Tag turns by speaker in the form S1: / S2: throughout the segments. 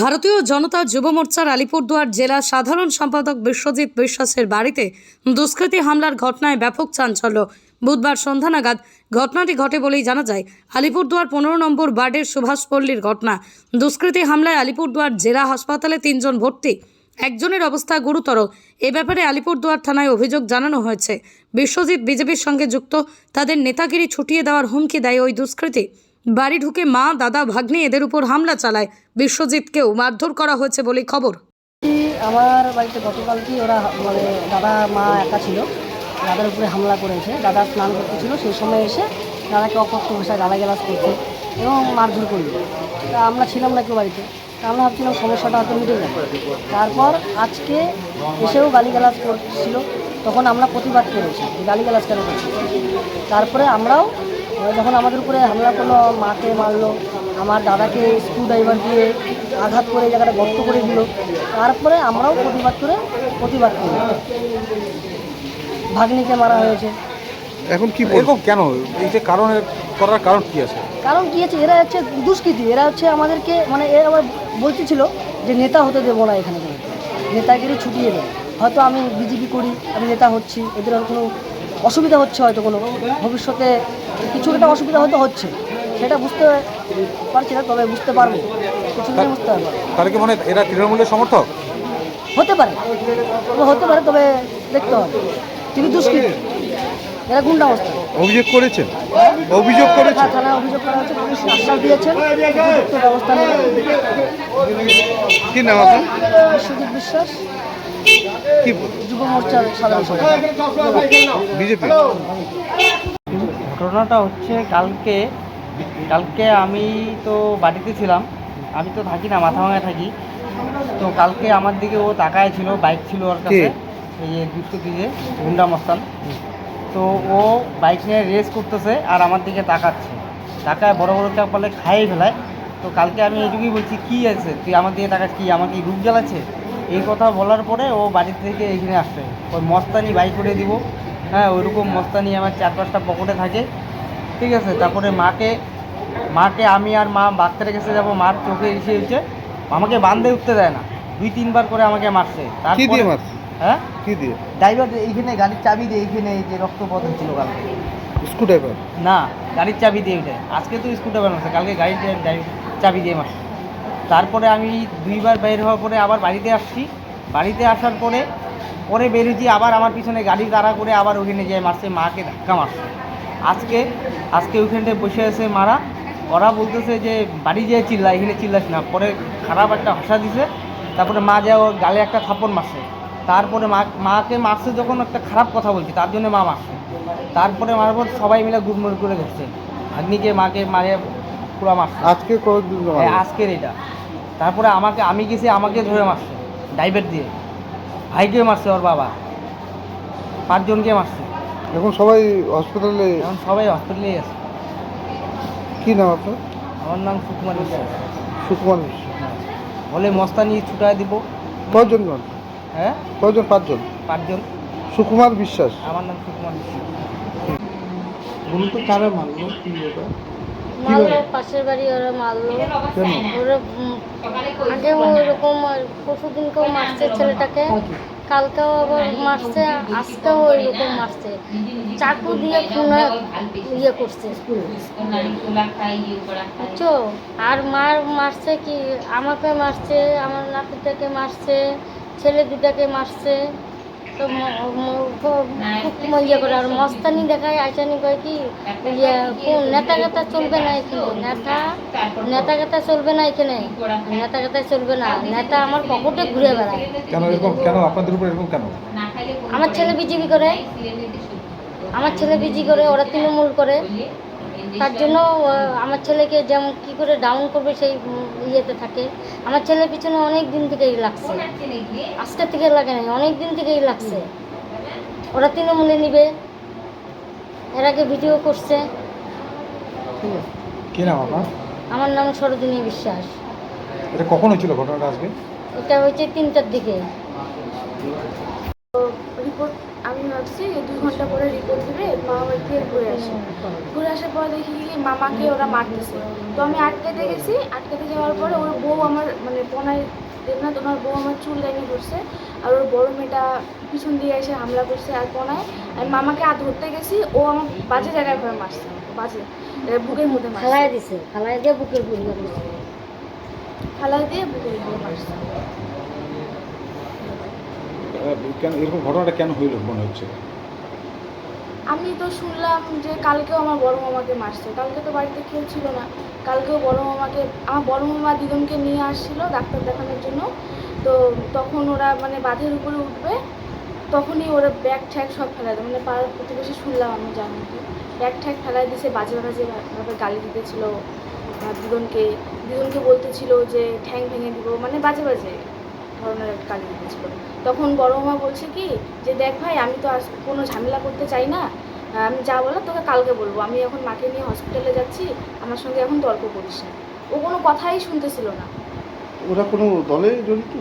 S1: ভারতীয় জনতা যুব মোর্চার আলিপুরদুয়ার জেলা সাধারণ সম্পাদক বিশ্বজিৎ বিশ্বাসের বাড়িতে দুষ্কৃতী হামলার ঘটনায় ব্যাপক চাঞ্চল্য। বুধবার সন্ধ্যা নাগাদ ঘটনাটি ঘটে বলেই জানা যায়, আলিপুরদুয়ার পনেরো নম্বর ওয়ার্ডের সুভাষপল্লীর ঘটনা। দুষ্কৃতী হামলায় আলিপুরদুয়ার জেলা হাসপাতালে তিনজন ভর্তি। একজনের অবস্থা গুরুতর। এ ব্যাপারে আলিপুরদুয়ার থানায় অভিযোগ জানানো হয়েছে। বিশ্বজিৎ বিজেপির সঙ্গে যুক্ত। তাদের নেতাগিরি ছুটিয়ে দেওয়ার হুমকি দেয় ওই দুষ্কৃতী। বাড়ি ঢুকে মা, দাদা, ভাগ্নে এদের উপর হামলা চালায়। বিশ্বজিৎকেও মারধর করা হয়েছে বলেই খবর।
S2: আমার বাড়িতে গতকাল কি ওরা মানে দাদা, মা একা ছিল। দাদার উপরে হামলা করেছে। দাদা স্নান করতেছিল সেই সময় এসে দাদাকে অকথ্য ভাষায় গালাগালাজ করছে এবং মারধর করল। তা আমরা ছিলাম না কেউ বাড়িতে। আমরা ভাবছিলাম সমস্যাটা হয়তো মিটে যাবে। তারপর আজকে এসেও গালিগালাজ করছিল। তখন আমরা প্রতিবাদ করেছি। গালিগালাজ কেন করছি? তারপরে আমরাও যখন আমাদের উপরে হামলা করল মাকে মারলো আমার দাদাকে স্ক্রু ড্রাইভার দিয়ে আঘাত করে জায়গাটা গর্ত করে দিল তারপরে আমরাও প্রতিবাদ করে প্রতিবাদ করি ভাগ্নিকে মারা হয়েছে।
S3: এখন কি এরকম কেন? এই যে কারণ করার কারণ কি আছে?
S2: কারণ কি হচ্ছে এরা হচ্ছে দুষ্কৃতী। এরা হচ্ছে আমাদেরকে মানে এরা আবার বলতেছিল যে নেতা হতে দেবো না এখানে। নেতাগিরি ছুটিয়ে দেয়। হয়তো আমি বিজেপি করি আমি নেতা হচ্ছি এদের আর কোনো অসুবিধা হচ্ছে হয়তো কোনো ভবিষ্যতে কিছু একটা অসুবিধা হয়তো হচ্ছে সেটা বুঝতে পারছি না তবে বুঝতে পারব কিছু দিনে বুঝতে পারব।
S3: তাহলে কি মনে হয় এরা তৃণমূলের সমর্থক?
S2: হতে পারে হতে পারে তবে দেখতে হবে তিনি দুষ্কৃতী এরা গুন্ডা অবস্থা।
S3: অভিযোগ করেছেন? অভিযোগ করেছেন?
S2: হ্যাঁ, থানায় অভিযোগ করা হচ্ছে পুলিশ আশ্বাস দিয়েছেন ব্যবস্থা নেবেন
S3: কি নাম আপনার?
S2: বিশ্বজিৎ বিশ্বাস।
S3: কি
S2: যুব মোর্চার সাধারণ
S3: বিজেপি।
S4: ঘটনাটা হচ্ছে কালকে কালকে আমি তো বাড়িতে ছিলাম আমি তো থাকি না মাথা ভাঙায় থাকি। তো কালকে আমার দিকে ও তাকায় ছিল বাইক ছিল ওর কাছে এই দুষ্কৃতি যে গুন্ডা মস্তান। তো ও বাইক নিয়ে রেস করতেছে আর আমার দিকে তাকাচ্ছে। তাকায় বড় বড় চাপ বলে খাইয়ে ফেলায়। তো কালকে আমি এইটুকুই বলছি কী আছে? তুই আমার দিকে তাকাস কি? আমার কি রূপ জ্বালাচ্ছে? এই কথা বলার পরে ও বাড়ি থেকে এখানে আসছে ওই মস্তানি বাইক করে দিব। হ্যাঁ ওইরকম মস্তানি আমার চার পাঁচটা পকেটে থাকে। ঠিক আছে? তারপরে মাকে মাকে আমি আর মা ডাক্তারের কাছে যাব মার চোখে এসে হচ্ছে আমাকে বান্ধে উঠতে দেয় না। দুই তিনবার করে আমাকে মারছে। তারপরে
S3: মারছে?
S4: হ্যাঁ?
S3: কি দিয়ে?
S4: ড্রাইভার এইখানে গাড়ির চাবি দিয়ে এইখানে এই যে রক্তপথ ছিল কালকে।
S3: স্ক্রু ড্রাইভার
S4: না গাড়ির চাবি দিয়ে ওইটা আজকে তো স্কুটার বানাচ্ছে কালকে গাড়ির চাবি দিয়ে মারছে। তারপরে আমি দুইবার বের হওয়ার পরে আবার বাড়িতে আসছি। বাড়িতে আসার পরে পরে বেরিয়েছি আবার আমার পিছনে গাড়ি তাড়া করে আবার ওখানে যেয়ে মারছে মাকে ধাক্কা মারছে। আজকে আজকে ওইখানটায় বসে আছে মারা। ওরা বলতেছে যে বাড়ি যেয়ে চিল্লা এখানে চিল্লাস না। পরে খারাপ একটা ভাষা দিছে। তারপরে মা যা ওর গালে একটা থাপ্পড় মারছে। তারপরে মা মাকে মারছে যখন একটা খারাপ কথা বলছে তার জন্য মা মারছে। তারপরে মারার পর সবাই মিলে গুড়মুড় করে ধরছে। ভাগ্নিকে মাকে মারে পুরা মারছে।
S3: আজকে
S4: হ্যাঁ, আজকের এটা। তারপরে আমাকে আমি গেছি আমাকে ধরে মারছে ড্রাইভার দিয়ে। ভাইকে মারছে ওর বাবা। পাঁচজনকে মারছে।
S3: এখন সবাই হসপিটালে
S4: এখন সবাই হসপিটালে আছে।
S3: কি নাম আপনার?
S4: আমার নাম সুকুমার বিশ্বাস।
S3: সুকুমার বিশ্বাস।
S4: হ্যাঁ। বলে মস্তানি ছুটায় দিব।
S3: কজন জন?
S4: হ্যাঁ?
S3: কজন পাঁচজন?
S4: পাঁচজন।
S3: সুকুমার বিশ্বাস।
S4: আমার নাম সুকুমার বিশ্বাস।
S3: বলুন তো কারা মারলো কি ব্যাপার
S5: মারলো পাশের বাড়ি ওরা মারলো ওরা ওরকম পরশু দিনকেও মারছে ছেলেটাকে কালকেও আবার মারছে আজকেও ওইরকম মারছে। চাকু দিয়ে খুনে ইয়ে করছে। বুঝছ? আর মার মারছে কি? আমাকে মারছে আমার নাতিটাকে মারছে ছেলে দুটাকে মারছে। তো ইয়ে করে আর মস্তানি দেখায় আইসানি কয় কি ইয়ে কোন নেতা গাতা চলবে না এখানে? নেতা নেতা গাতা চলবে না এখানে? নেতা গাতা চলবে না। নেতা আমার পকেটে ঘুরে বেড়ায়।
S3: কেন এরকম কেন আপনাদের উপর এরকম কেন?
S5: আমার ছেলে বিজেপি করে। আমার ছেলে বিজি করে ওরা তৃণমূল করে। তার জন্য আমার ছেলেকে যেমন কি করে ডাউন করবে সেই ইয়েতে থাকে। আমার ছেলের পিছনে অনেক দিন থেকেই লাগছে। আজকে থেকে লাগে নাই অনেক দিন থেকেই লাগছে। ওরা তৃণমূলে নিবে। এর আগে ভিডিও করছে।
S3: কি নাম আপনার?
S5: আমার নাম সরোজিনী বিশ্বাস।
S3: এটা কখন হয়েছিল ঘটনাটা আজকে?
S5: এটা হয়েছে তিনটার দিকে।
S6: ভাবছি দুই ঘণ্টা পরে রিপোর্ট দেবে মামা বাড়ি থেকে ঘুরে আসি। ঘুরে আসার পর দেখি মামাকে ওরা মারতেছে। তো আমি আটকাতে গেছি আটকাতে যাওয়ার পরে ওর বউ আমার মানে পনায় দেবনাথ ওনার বউ আমার চুল লাইনে ধরছে আর ওর বড় মেয়েটা পিছন দিয়ে এসে হামলা করছে আর পনায়। আমি মামাকে আর ধরতে গেছি ও আমার বাজে জায়গায় করে মারছে বাজে বুকের মধ্যে মারছে।
S2: খেলায় দিছে খেলায় দিয়ে বুকের গুলি করছে
S6: ফালাই দিয়ে বুকের মধ্যে মারছে।
S3: কেন, এরকম ঘটনাটা কেন হইল মনে হচ্ছে?
S6: আমি তো শুনলাম যে কালকেও আমার বড় মামাকে মারছে। কালকে তো বাড়িতে কেউ ছিল না। কালকেও বড় মামাকে, আমার বড় মামা দিদনকে নিয়ে আসছিল ডাক্তার দেখানোর জন্য। তো তখন ওরা মানে বাঁধের উপরে উঠবে, তখনই ওরা ব্যাগ ঠ্যাগ সব ফেলাই দেয়। মানে পাড়ার প্রতিবেশী শুনলাম আমি, জানি ব্যাগ ঠ্যাগ ফেলাই দিছে, বাজে বাজে ভাবে গালি দিতেছিল দিদনকে দিদনকে বলতেছিল যে ঠ্যাং ভেঙে দিব মানে বাজে বাজে। ধরনের একটা গালি দিতেছিল তখন বড় মামা বলছে কি যে দেখ ভাই আমি তো আজ কোনো ঝামেলা করতে চাই না। আমি যা বলার তোকে কালকে বলব। আমি এখন মাকে নিয়ে হসপিটালে যাচ্ছি আমার সঙ্গে এখন তর্ক করিস না। ও কোনো কথাই শুনতেছিল না।
S3: ওরা কোনো দলে জড়িত?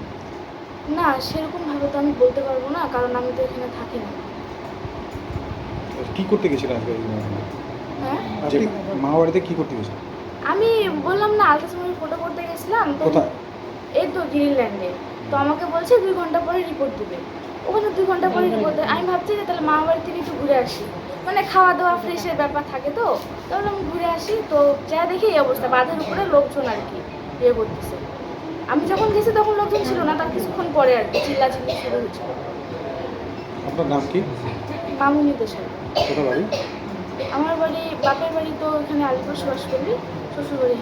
S6: না সেরকমভাবে তো আমি বলতে পারব না কারণ আমি তো এখানে থাকি না।
S3: কি করতে গেছিল আজকে?
S6: হ্যাঁ?
S3: মামাবাড়িতে কি করতে গেছিল?
S6: আমি বললাম না আলট্রাসাউন্ডের ফটো করতে গেছিলাম তো
S3: কোথায়?
S6: এই তো গ্রিনল্যান্ডে তো আমাকে বলছে দুই ঘণ্টা পরে রিপোর্ট দিবে। ওখানে দুই ঘণ্টা পরে রিপোর্ট দেবে। আমি ভাবছি যে তাহলে মামা বাড়ি থেকে একটু ঘুরে আসি। মানে খাওয়া দাওয়া ফ্রেশের ব্যাপার থাকে তো। তাহলে আমি ঘুরে আসি। তো যা দেখি এই অবস্থা। বাঁধের উপরে লোকজন আর কি ইয়ে করতেছে। আমি যখন গেছি তখন লোকজন ছিল না। তার কিছুক্ষণ পরে আর কি চিল্লা চিল্লি শুরু হয়েছিল।
S3: আপনার নাম কি?
S6: মামুনি
S3: কোথায় বাড়ি?
S6: আমার বাড়ি বাপের বাড়ি তো এখানে আলিপুর সুভাষ শ্বশুর বাড়ি।